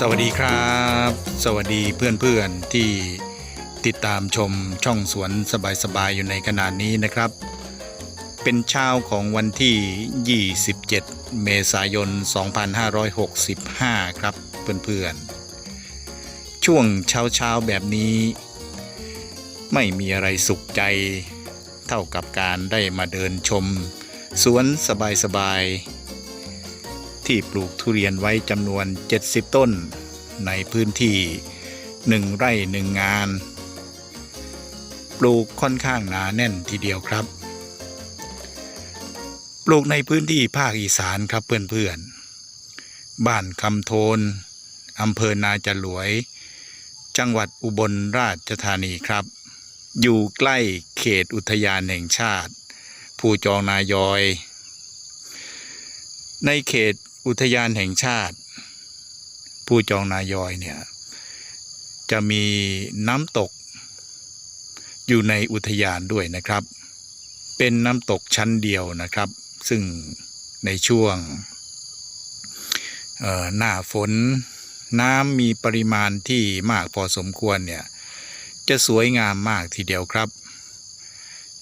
สวัสดีครับ สวัสดีเพื่อนๆที่ติดตามชมช่องสวนสบายๆอยู่ในขณะนี้นะครับ เป็นเช้าของวันที่ 27 เมษายน 2565 ครับเพื่อนๆ ช่วงเช้าๆแบบนี้ ไม่มีอะไรสุขใจ เท่ากับการได้มาเดินชม สวนสบายๆ ที่ปลูกทุเรียนไว้จำนวน 70 ต้น ในพื้นที่หนึ่งไร่หนึ่งาน ปลูกค่อนข้างหนาแน่นทีเดียวครับ ปลูกในพื้นที่ภาคอีสานครับเพื่อนๆ บ้านคำโทนอำเภอนาจรวย จังหวัดอุบลราชธานีครับ อยู่ใกล้เขตอุทยานแห่งชาติภูจองนายอย ในเขต อุทยานแห่งชาติ ผู้จองนายอยเนี่ย จะมีน้ำตก อยู่ในอุทยานด้วยนะครับ เป็นน้ำตกชั้นเดียวนะครับ ซึ่งในช่วงหน้าฝนน้ำมีปริมาณที่มากพอสมควรเนี่ย จะสวยงามมากทีเดียวครับ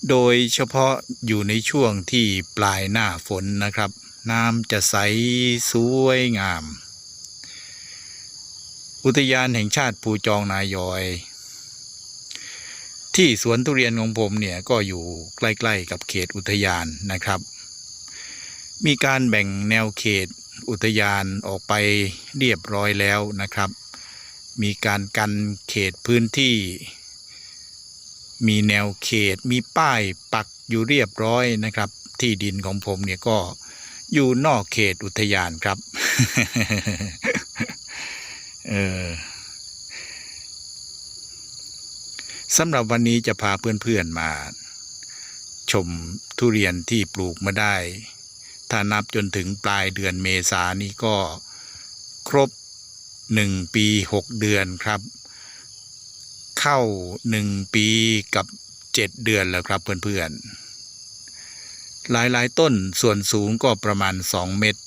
โดยเฉพาะอยู่ในช่วงที่ปลายหน้าฝนนะครับ น้ำจะใสสวยงาม อุทยานแห่งชาติภูจองนายอย ที่สวนทุเรียนของผมเนี่ยก็อยู่ใกล้ๆกับเขตอุทยานนะครับ มีการแบ่งแนวเขตอุทยานออกไปเรียบร้อยแล้วนะครับ มีการกันเขตพื้นที่ มีแนวเขตมีป้ายปักอยู่เรียบร้อยนะครับ ที่ดินของผมเนี่ยก็ อยู่นอกเขตอุทยานครับ เออสำหรับวันนี้จะพาเพื่อนๆมา ชมทุเรียนที่ปลูกมาได้ ถ้านับจนถึงปลายเดือนเมษานี้ก็ครบหนึ่งปีหกเดือนครับ เข้าหนึ่งปีกับเจ็ดเดือนแล้วครับเพื่อนๆ หลายๆ ต้นส่วนสูงก็ประมาณสองเมตร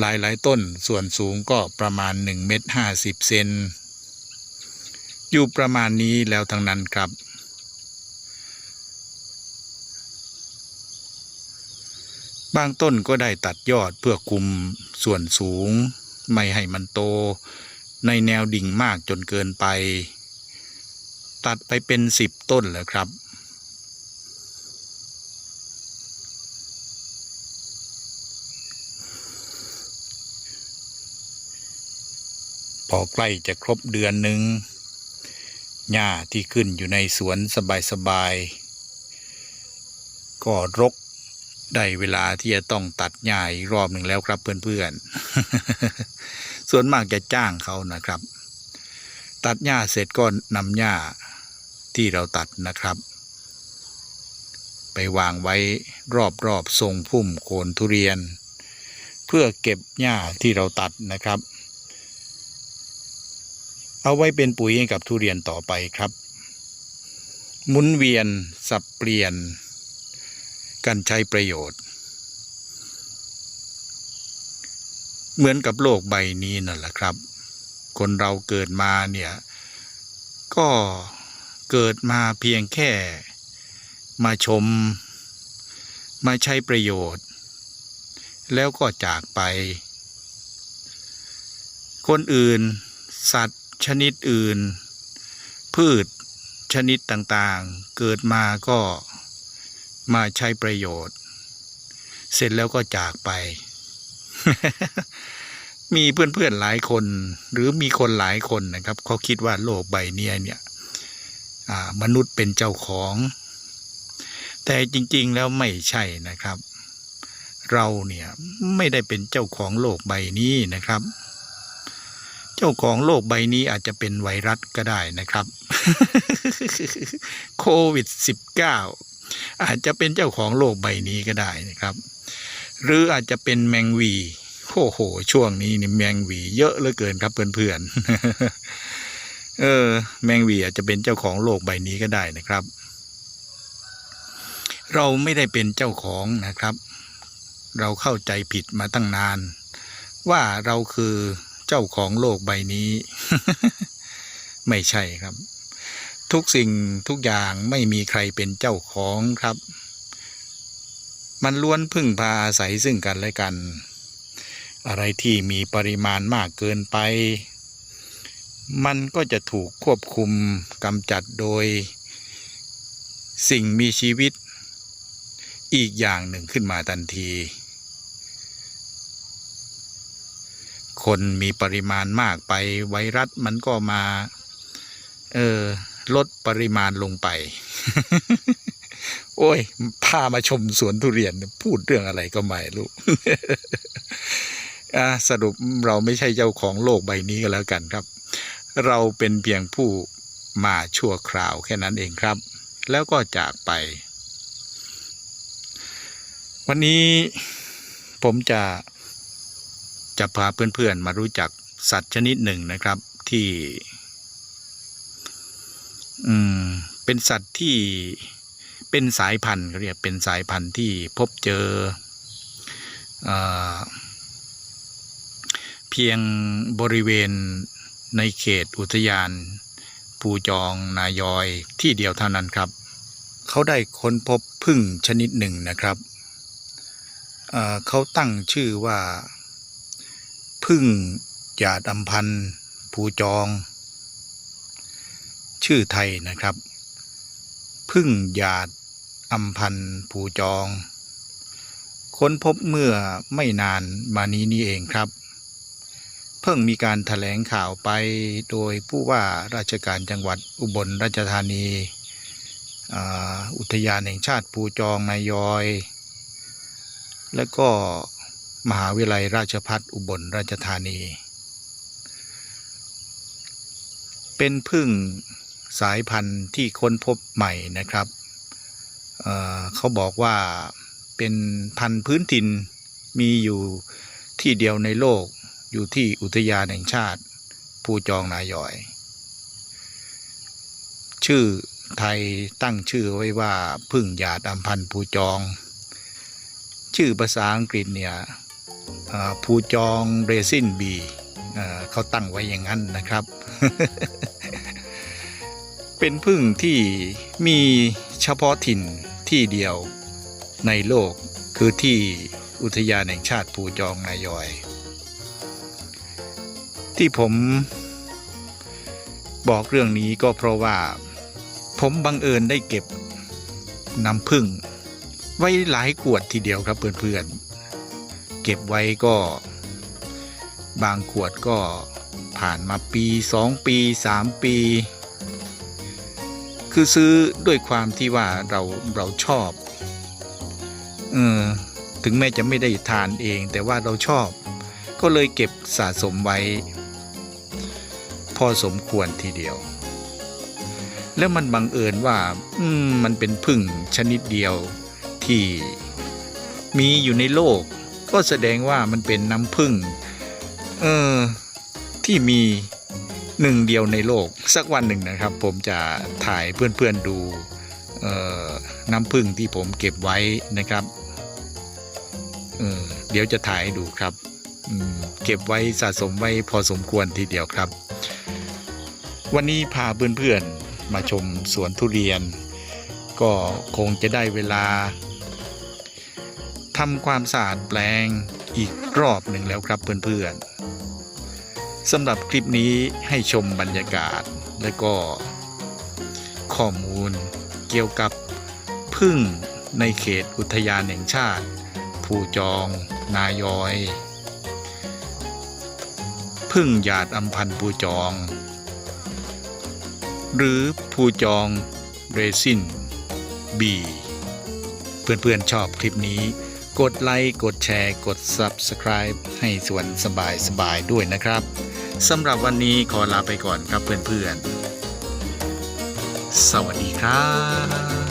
หลายๆ ต้นส่วนสูงก็ประมาณหนึ่งเมตรห้าสิบเซน อยู่ประมาณนี้แล้วทั้งนั้นครับ บางต้นก็ได้ตัดยอดเพื่อคุมส่วนสูง ไม่ให้มันโต ในแนวดิ่งมากจนเกินไป ตัดไปเป็นสิบต้นแล้วครับ อใกล้จะครบเดือนหนึ่งหญ้าที่ขึ้นอยู่ในสวนสบายๆก็รกได้เวลาที่จะต้องตัดหญ้าอีกรอบหนึ่งแล้วครับเพื่อนๆ ส่วนมากจะจ้างเขานะครับ ตัดหญ้าเสร็จก็นำหญ้าที่เราตัดนะครับ ไปวางไว้รอบๆทรงพุ่มโคนทุเรียน เพื่อเก็บหญ้าที่เราตัดนะครับ เอาไว้เป็นปุ๋ยให้กับทุเรียนต่อไปครับ หมุนเวียนสับเปลี่ยน กันใช้ประโยชน์ เหมือนกับโลกใบนี้นั่นแหละครับ คนเราเกิดมาเนี่ย ก็เกิดมาเพียงแค่มาชม มาใช้ประโยชน์ แล้วก็จากไป คนอื่นสัตว์ ชนิดอื่น พืชชนิดต่างๆ เกิดมาก็มาใช้ประโยชน์ เสร็จแล้วก็จากไป มีเพื่อนๆหลายคน หรือมีคนหลายคนนะครับเขาคิดว่าโลกใบนี้เนี่ยมนุษย์เป็นเจ้าของ แต่จริงๆแล้วไม่ใช่นะครับ เราเนี่ยไม่ได้เป็นเจ้าของโลกใบนี้นะครับ เจ้าของโลกใบนี้อาจจะเป็นไวรัสก็ได้นะครับ โควิด -19 อาจจะเป็นเจ้าของโลกใบนี้ก็ได้นะครับ หรืออาจจะเป็นแมงวีโอ้โห ช่วงนี้นี่แมงวีเยอะเหลือเกินครับเพื่อนๆ เออ แมงวีอาจจะเป็นเจ้าของโลกใบนี้ก็ได้นะครับ เราไม่ได้เป็นเจ้าของนะครับ เราเข้าใจผิดมาตั้งนาน ว่าเราคือ จ้าของโลกใบนี้ ไม่ใช่ครับ ทุกสิ่งทุกอย่างไม่มีใครเป็นเจ้าของครับ มันล้วนพึ่งพาอาศัยซึ่งกันและกัน อะไรที่มีปริมาณมากเกินไป มันก็จะถูกควบคุมกำจัดโดย สิ่งมีชีวิต อีกอย่างหนึ่งขึ้นมาทันที คนมีปริมาณมากไปไวรัสมันก็มา เออลดปริมาณลงไป โอ้ย พามาชมสวนทุเรียนพูดเรื่องอะไรก็ไม่รู้สรุปเราไม่ใช่เจ้าของโลกใบนี้ก็แล้วกันครับ เราเป็นเพียงผู้มาชั่วคราวแค่นั้นเองครับ แล้วก็จากไป วันนี้ผมจะ จะพาเพื่อนๆมารู้จักสัตว์ชนิดหนึ่งนะครับที่อืมเป็นสัตว์ที่เป็นสายพันธุ์เขาเรียกเป็นสายพันธุ์ที่พบเจอเอเพียงบริเวณในเขตอุทยานปูจองนายอยที่เดียวเท่านั้นครับ เขาได้ค้นพบพึ่งชนิดหนึ่งนะครับเเขาตั้งชื่อว่า พึ่งหยาดอัมพันธ์ภูจอง ชื่อไทยนะครับ พึ่งหยาดอัมพันธ์ภูจอง ค้นพบเมื่อไม่นานมานี้นี่เองครับ เพิ่งมีการถแถลงข่าวไปโดยผู้ว่าราชการจังหวัดอุบลราชธานีอ,อุทยานแห่งชาติภูจองนายอย และก็ มหาวิทยาลัยราชพัฒอุบลราชธานี เป็นพึ่งสายพันธุ์ที่ค้นพบใหม่นะครับเเขาบอกว่าเป็นพันธุ์พื้นถิ่นมีอยู่ที่เดียวในโลกอยู่ที่อุทยานแห่งชาติ ภูจองนายอย ชื่อไทยตั้งชื่อไว้ว่าพึ่งหยาดอัมพันธ์ภูจอง ชื่อภาษาอังกฤษเนี่ย ภูจองเรซินบีเขาตั้งไว้อย่างนั้นนะครับ เป็นพึ่งที่มีเฉพาะถิ่นที่เดียวในโลกคือที่อุทยานแห่งชาติภูจองนายอย ที่ผมบอกเรื่องนี้ก็เพราะว่า ผมบังเอิญได้เก็บน้ำผึ้งไว้หลายขวดทีเดียวครับเพื่อนๆ เก็บไว้ก็ บางขวดก็ผ่านมาปีสองปีสามปี คือซื้อด้วยความที่ว่าเราเราชอบเออถึงแม้จะไม่ได้ทานเอง แต่ว่าเราชอบ ก็เลยเก็บสะสมไว้ พอสมควรทีเดียว แล้วมันบังเอิญว่า อืมมันเป็นพึ่งชนิดเดียวที่มีอยู่ในโลก ก็แสดงว่ามันเป็นน้ำพึ่งเออที่มีหนึ่งเดียวในโลก สักวันหนึ่งนะครับ ผมจะถ่ายเพื่อนๆดูเออน้ำพึ่งที่ผมเก็บไว้นะครับเออเดี๋ยวจะถ่ายดูครับเก็บไว้สะสมไว้พอสมควรทีเดียวครับ วันนี้พาเพื่อนๆมาชมสวนทุเรียน ก็คงจะได้เวลา ทำความสะอาดแปลงอีกรอบหนึ่งแล้วครับเพื่อนๆสำหรับคลิปนี้ให้ชมบรรยากาศและก็ข้อมูลเกี่ยวกับพึ่งในเขตอุทยานแห่งชาติ ภูจองนายอย พึ่งหยาดอัมพันธ์ภูจอง หรือภูจองเรซินบีเพื่อนๆชอบคลิปนี้ กดไลค์กดแชร์ กด Subscribe ให้สวนสบายสบายด้วยนะครับสำหรับวันนี้ขอลาไปก่อนครับเพื่อนๆ สวัสดีครับ